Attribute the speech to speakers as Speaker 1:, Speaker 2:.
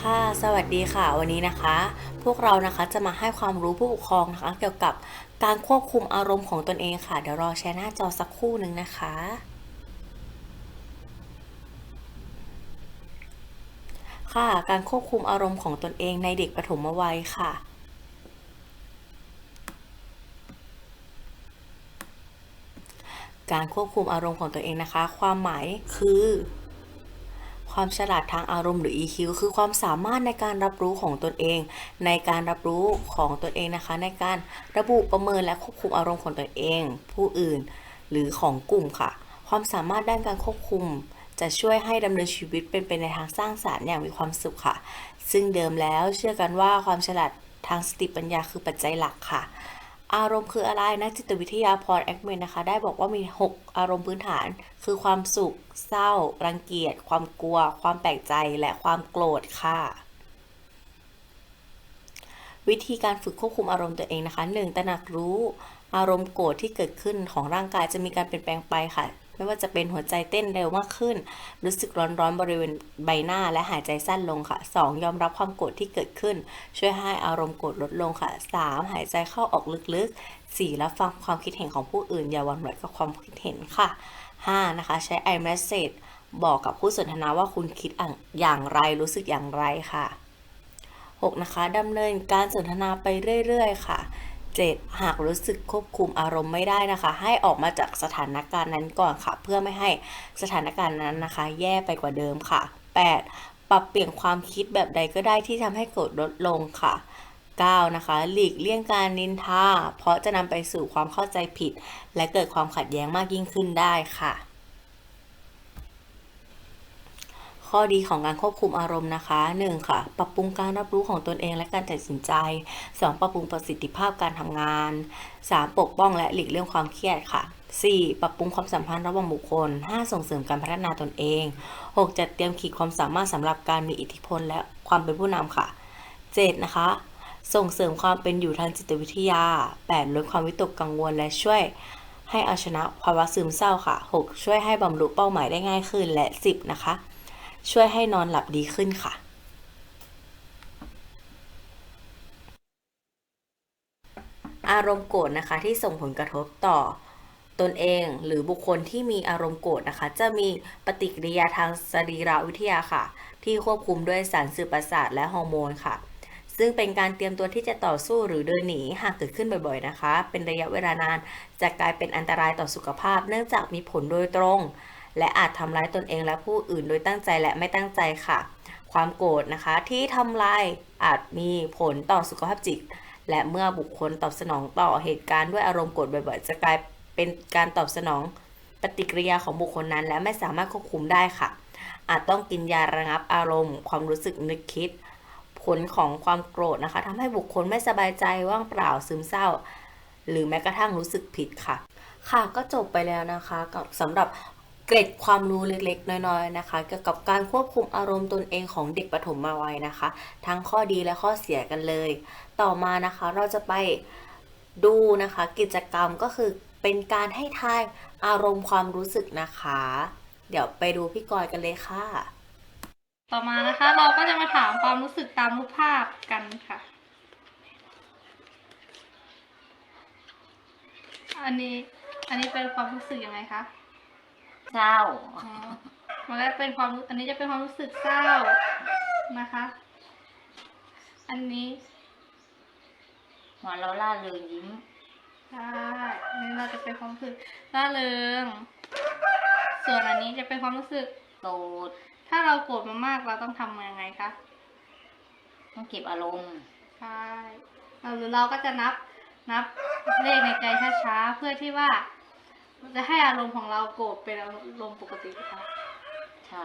Speaker 1: ค่ะ สวัสดีค่ะ วันนี้นะคะ พวกเรานะคะจะมาให้ความรู้ผู้ปกครองนะคะ เกี่ยวกับการควบคุมอารมณ์ของตนเองค่ะ เดี๋ยวรอแชร์หน้าจอสักครู่หนึ่งนะคะ ค่ะ การควบคุมอารมณ์ของตนเองในเด็กปฐมวัยค่ะการควบคุมอารมณ์ของตัวเองนะคะ ความหมายคือ ความฉลาดทางอารมณ์หรือ EQ คือความสามารถในการรับรู้ของตนเอง ในการรับรู้ของตนเองนะคะ ในการระบุประเมินและควบคุมอารมณ์ของตนเอง ผู้อื่น หรือของกลุ่มค่ะ ความสามารถด้านการควบคุม จะช่วยให้ดำเนินชีวิตเป็นไปในทางสร้างสรรค์อย่างมีความสุขค่ะ ซึ่งเดิมแล้วเชื่อกันว่าความฉลาดทางสติปัญญาคือปัจจัยหลักค่ะ อารมณ์คืออะไรนักจิตวิทยาพอลแอคเมนนะคะ ได้บอกว่ามี 6 อารมณ์พื้นฐาน คือความสุข เศร้า รังเกียจ ความกลัว ความแปลกใจ และความโกรธค่ะ วิธีการฝึกควบคุมอารมณ์ตัวเองนะคะ 1. ตระหนักรู้อารมณ์โกรธที่เกิดขึ้นของร่างกายจะมีการเปลี่ยนแปลงไปค่ะ ไม่ว่าจะเป็นหัวใจเต้นเร็วมากขึ้น รู้สึกร้อนๆบริเวณใบหน้าและหายใจสั้นลงค่ะ 2. ยอมรับความโกรธที่เกิดขึ้น ช่วยให้อารมณ์โกรธลดลงค่ะ 3. หายใจเข้าออกลึกๆ 4. รับฟังความคิดเห็นของผู้อื่น อย่าหวั่นไหวกับความคิดเห็นค่ะ 5. นะคะ ใช้ iMessage บอกกับผู้สนทนาว่าคุณคิดอย่างไรรู้สึกอย่างไรค่ะ 6. นะคะดำเนินการสนทนาไปเรื่อย ๆ ค่ะ 7. หากรู้สึกควบคุมอารมณ์ไม่ได้นะคะ ให้ออกมาจากสถานการณ์นั้นก่อนค่ะ เพื่อไม่ให้สถานการณ์นั้นนะคะ แย่ไปกว่าเดิมค่ะ 8. ปรับเปลี่ยนความคิดแบบใดก็ได้ที่ทำให้โกรธลดลงค่ะ 9. นะคะ หลีกเลี่ยงการนินทา เพราะจะนำไปสู่ความเข้าใจผิด และเกิดความขัดแย้งมากยิ่งขึ้นได้ค่ะ ข้อดีของการควบคุมอารมณ์นะคะ 1. ค่ะ ปรับปรุงการรับรู้ของตนเองและการตัดสินใจ 2. ปรับปรุงประสิทธิภาพการทำงาน 3. ปกป้องและหลีกเลี่ยงความเครียดค่ะ 4. ปรับปรุงความสัมพันธ์ระหว่างบุคคล 5. ส่งเสริมการพัฒนาตนเอง 6. จัดเตรียมขีดความสามารถสำหรับการมีอิทธิพลและความเป็นผู้นำค่ะ 7. นะคะ ส่งเสริมความเป็นอยู่ทางจิตวิทยา 8. ลดความวิตกกังวลและช่วยให้เอาชนะภาวะซึมเศร้าค่ะ 6. ช่วยให้บรรลุเป้าหมายได้ง่ายขึ้นและ 10 นะคะ ช่วยให้นอนหลับดีขึ้นค่ะ อารมณ์โกรธนะคะที่ส่งผลกระทบต่อตนเองหรือบุคคลที่มีอารมณ์โกรธนะคะ จะมีปฏิกิริยาทางสรีรวิทยาค่ะ ที่ควบคุมด้วยสารสื่อประสาทและฮอร์โมนค่ะ ซึ่งเป็นการเตรียมตัวที่จะต่อสู้หรือเดินหนีหากเกิดขึ้นบ่อยๆนะคะ เป็นระยะเวลานานจะกลายเป็นอันตรายต่อสุขภาพ เนื่องจากมีผลโดยตรง และอาจทำร้ายตนเองและผู้อื่นโดยตั้งใจและไม่ตั้งใจค่ะ ความโกรธนะคะที่ทำลายอาจมีผลต่อสุขภาพจิต และเมื่อบุคคลตอบสนองต่อเหตุการณ์ด้วยอารมณ์โกรธบ่อยๆ จะกลายเป็นการตอบสนองปฏิกิริยาของบุคคลนั้น และไม่สามารถควบคุมได้ค่ะ อาจต้องกินยาระงับอารมณ์ ความรู้สึกนึกคิด ผลของความโกรธนะคะทำให้บุคคลไม่สบายใจว่างเปล่าซึมเศร้า หรือแม้กระทั่งรู้สึกผิดค่ะ ค่ะก็จบไปแล้วนะคะกับสำหรับ เกร็ดความรู้เล็กๆ น้อยๆ นะคะ เกี่ยวกับการควบคุมอารมณ์ตนเองของเด็กปฐมวัยนะคะ ทั้งข้อดีและข้อเสียกันเลย ต่อมานะคะเราจะไปดูนะคะกิจกรรมก็คือเป็นการให้ทายอารมณ์ความรู้สึกนะคะ เดี๋ยวไปดูพี่กอยกันเลยค่ะ
Speaker 2: ต่อมานะคะเราก็จะมาถามความรู้สึกตามรูปภาพกันค่ะ อันนี้อันนี้เป็นความรู้สึกยังไงคะ
Speaker 3: เศร้า
Speaker 2: อ๋อมันก็เป็นความรู้อันนี้จะเป็นความรู้สึกเศร้านะคะ อันนี้
Speaker 3: หัวเราะล่าเริงยิ้ม
Speaker 2: ใช่อันนี้เราจะเป็นความรู้สึกร่าเริง ส่วนอันนี้จะเป็นความรู้สึก
Speaker 3: โกรธ
Speaker 2: ถ้าเราโกรธมากๆเราต้องทำยังไงคะ
Speaker 3: ต้องเก็บอารมณ์
Speaker 2: ใช่เราหรือเราก็จะนับนับเลขในใจช้าๆเพื่อที่ว่า จะให้อารมณ์ของเราโกรธเป็นอารมณ์ปกติค่ะ
Speaker 3: ใช่